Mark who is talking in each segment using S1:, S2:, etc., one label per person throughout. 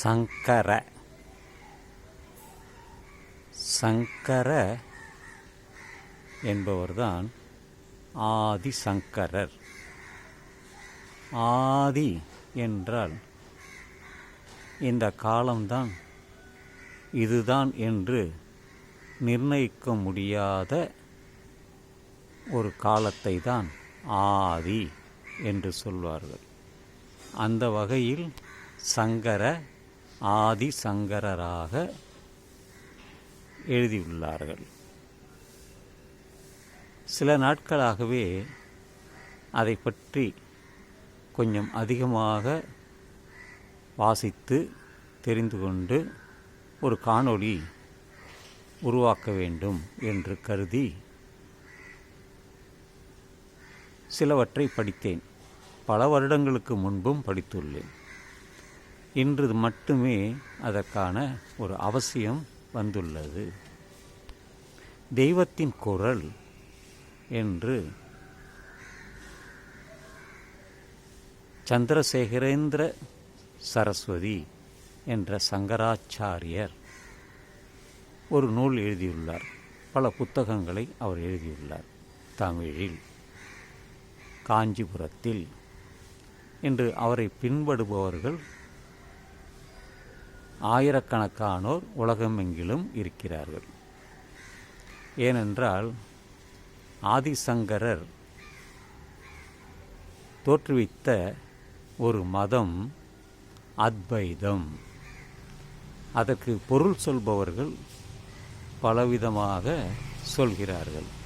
S1: சங்கர. சங்கர என்பவர்தான் ஆதி சங்கரர் ஆதி என்றால் இந்த காலம்தான் இதுதான் என்று நிர்ணயிக்க முடியாத ஒரு காலத்தை தான் ஆதி என்று சொல்வார்கள். அந்த வகையில் சங்கர ஆதி சங்கரராக எழுதியுள்ளார்கள். சில நாட்களாகவே அதை பற்றி கொஞ்சம் அதிகமாக வாசித்து தெரிந்து கொண்டு ஒரு காணொளி உருவாக்க வேண்டும் என்று கருதி சிலவற்றை படித்தேன். பல வருடங்களுக்கு முன்பும் படித்துள்ளேன். இன்று மட்டுமே அதற்கான ஒரு அவசியம் வந்துள்ளது. தெய்வத்தின் குரல் என்று சந்திரசேகரேந்திர சரஸ்வதி என்ற சங்கராச்சாரியர் ஒரு நூல் எழுதியுள்ளார். பல புத்தகங்களை அவர் எழுதியுள்ளார். தமிழில் காஞ்சிபுரத்தில் என்று அவரை பின்படுபவர்கள் ஆயிரக்கணக்கானோர் உலகமெங்கிலும் இருக்கிறார்கள். ஏனென்றால் ஆதிசங்கரர் தோற்றுவித்த ஒரு மதம் அத்வைதம். அதற்கு பொருள் சொல்பவர்கள் பலவிதமாக சொல்கிறார்கள்.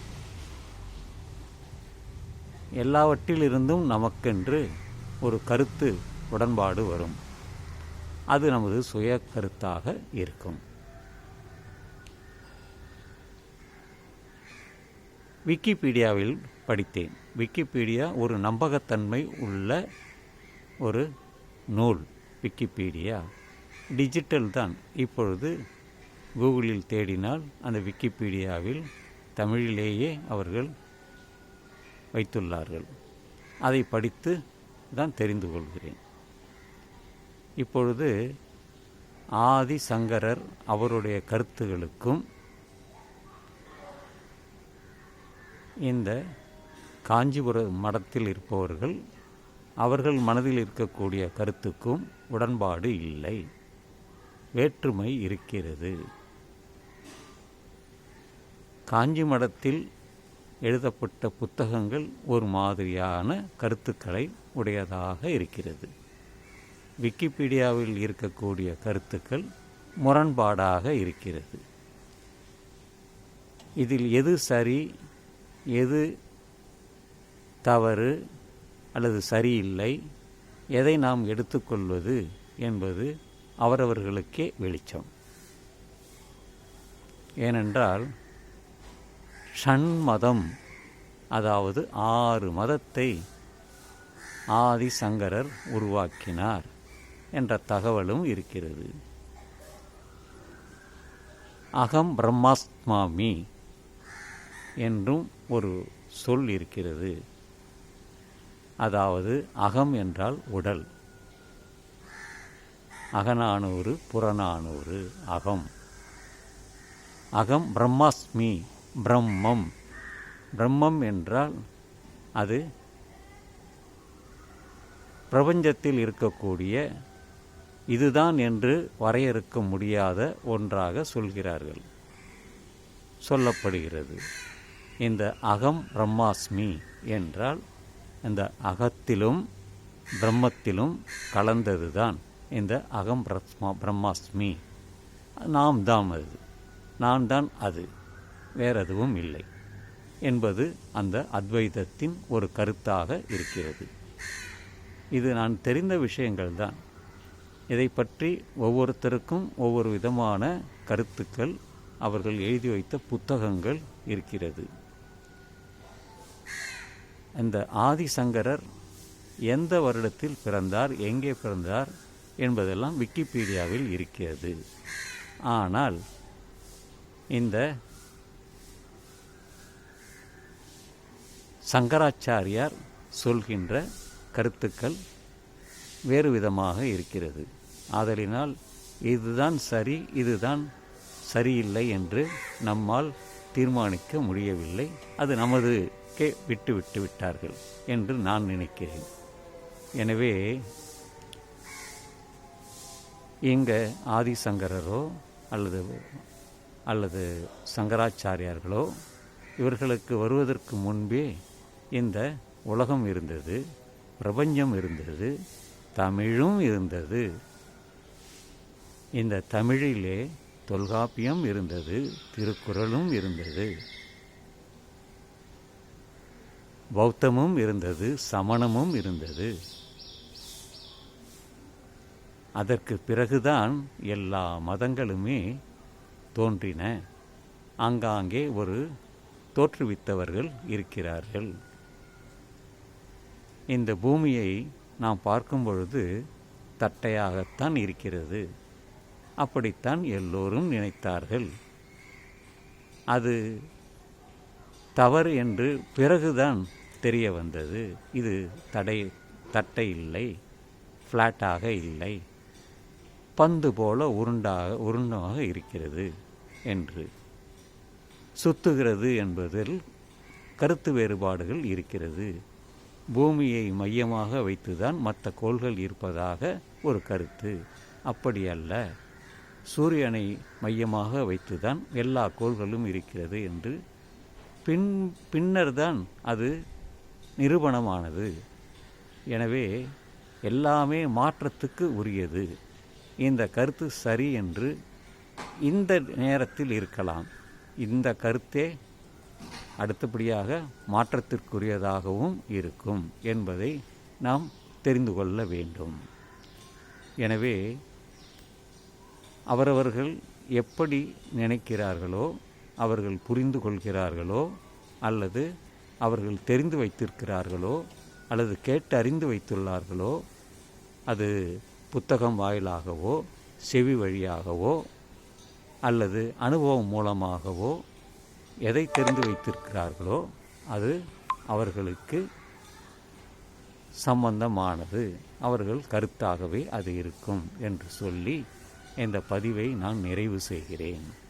S1: எல்லாவற்றிலிருந்தும் நமக்கென்று ஒரு கருத்து உடன்பாடு வரும். அது நமது சுய கருத்தாக இருக்கும். விக்கிபீடியாவில் படித்தேன். விக்கிபீடியா ஒரு நம்பகத்தன்மை உள்ள ஒரு நூல். விக்கிபீடியா டிஜிட்டல் தான். இப்பொழுது கூகுளில் தேடினால் அந்த விக்கிபீடியாவில் தமிழிலேயே அவர்கள் வைத்துள்ளார்கள். அதை படித்து தான் தெரிந்து கொள்கிறேன். இப்பொழுது ஆதி சங்கரர் அவருடைய கருத்துகளுக்கும் இந்த காஞ்சிபுர மடத்தில் இருப்பவர்கள் அவர்கள் மனதில் இருக்கக்கூடிய கருத்துக்கும் உடன்பாடு இல்லை. வேற்றுமை இருக்கிறது. காஞ்சி மடத்தில் எழுதப்பட்ட புத்தகங்கள் ஒரு மாதிரியான கருத்துக்களை உடையதாக இருக்கிறது. விக்கிபீடியாவில் இருக்கக்கூடிய கருத்துக்கள் முரண்பாடாக இருக்கிறது. இதில் எது சரி எது தவறு அல்லது சரியில்லை எதை நாம் எடுத்துக்கொள்வது என்பது அவரவர்களுக்கே வெளிச்சம். ஏனென்றால் ஷண்மதம் அதாவது ஆறு மதத்தை ஆதி சங்கரர் உருவாக்கினார். என்ற தகவலும் இருக்கிறது. அகம் பிரம்மாஸ்மாமி என்றும் ஒரு சொல் இருக்கிறது. அதாவது அகம் என்றால் உடல். அகநானூறு புறநானூறு அகம். அகம் பிரம்மாஸ்மி பிரம்மம். பிரம்மம் என்றால் அது பிரபஞ்சத்தில் இருக்கக்கூடிய இதுதான் என்று வரையறுக்க முடியாத ஒன்றாக சொல்கிறார்கள். சொல்லப்படுகிறது. இந்த அகம் பிரம்மாஸ்மி என்றால் இந்த அகத்திலும் பிரம்மத்திலும் கலந்தது தான் இந்த அகம் பிரஸ்மா பிரம்மாஸ்மி. நாம் தான் அது. நான் தான் அது. வேற எதுவும் இல்லை என்பது அந்த அத்வைதத்தின் ஒரு கருத்தாக இருக்கிறது. இது நான் தெரிந்த விஷயங்கள் தான் இதை பற்றி ஒவ்வொருத்தருக்கும் ஒவ்வொரு விதமான கருத்துக்கள் அவர்கள் எழுதி வைத்த புத்தகங்கள் இருக்கிறது. இந்த ஆதிசங்கரர் எந்த வருடத்தில் பிறந்தார் எங்கே பிறந்தார் என்பதெல்லாம் விக்கிபீடியாவில் இருக்கிறது. ஆனால் இந்த சங்கராச்சாரியார் சொல்கின்ற கருத்துக்கள் வேறு விதமாக இருக்கிறது. ஆதலினால் இதுதான் சரி இதுதான் சரியில்லை என்று நம்மால் தீர்மானிக்க முடியவில்லை. அது நமது கே விட்டு விட்டு விட்டார்கள் என்று நான் நினைக்கிறேன். எனவே இங்கே ஆதிசங்கரரோ அல்லது அல்லது சங்கராச்சாரியார்களோ இவர்களுக்கு வருவதற்கு முன்பே இந்த உலகம் இருந்தது பிரபஞ்சம் இருந்தது தமிழும் இருந்தது. இந்த தமிழிலே தொல்காப்பியம் இருந்தது திருக்குறளும் இருந்தது. பௌத்தமும் இருந்தது சமணமும் இருந்தது. அதற்கு பிறகுதான் எல்லா மதங்களுமே தோன்றின. ஆங்காங்கே ஒரு தோற்றுவித்தவர்கள் இருக்கிறார்கள். இந்த பூமியை நாம் பார்க்கும் பொழுது தட்டையாகத்தான் இருக்கிறது. அப்படித்தான் எல்லோரும் நினைத்தார்கள். அது தவறு என்று பிறகுதான் தெரிய வந்தது. இது தடை தட்டை இல்லை ஃப்ளாட்டாக இல்லை பந்து போல உருண்டாக உருண்டாக இருக்கிறது என்று. சுத்துகிறது என்பதில் கருத்து வேறுபாடுகள் இருக்கிறது. பூமியை மையமாக வைத்துதான் மற்ற கோள்கள் இருப்பதாக ஒரு கருத்து. அப்படி அல்ல. சூரியனை மையமாக வைத்துதான் எல்லா கோள்களும் இருக்கிறது என்று. பின் பின்னர்தான் அது நிரூபணமானது. எனவே எல்லாமே மாற்றத்துக்கு உரியது. இந்த கருத்து சரி என்று இந்த நேரத்தில் இருக்கலாம். இந்த கருத்தே அடுத்தபடியாக மாற்றத்திற்குரியதாகவும் இருக்கும் என்பதை நாம் தெரிந்து கொள்ள வேண்டும். எனவே அவரவர்கள் எப்படி நினைக்கிறார்களோ அவர்கள் புரிந்து கொள்கிறார்களோ அல்லது அவர்கள் தெரிந்து வைத்திருக்கிறார்களோ அல்லது கேட்டு அறிந்து வைத்துள்ளார்களோ அது புத்தகம் வாயிலாகவோ செவி வழியாகவோ அல்லது அனுபவம் மூலமாகவோ எதை தெரிந்து வைத்திருக்கிறார்களோ அது அவர்களுக்கு சம்பந்தமானது. அவர்கள் கருத்தாகவே அது இருக்கும் என்று சொல்லி இந்த பதிவை நான் நிறைவு செய்கிறேன்.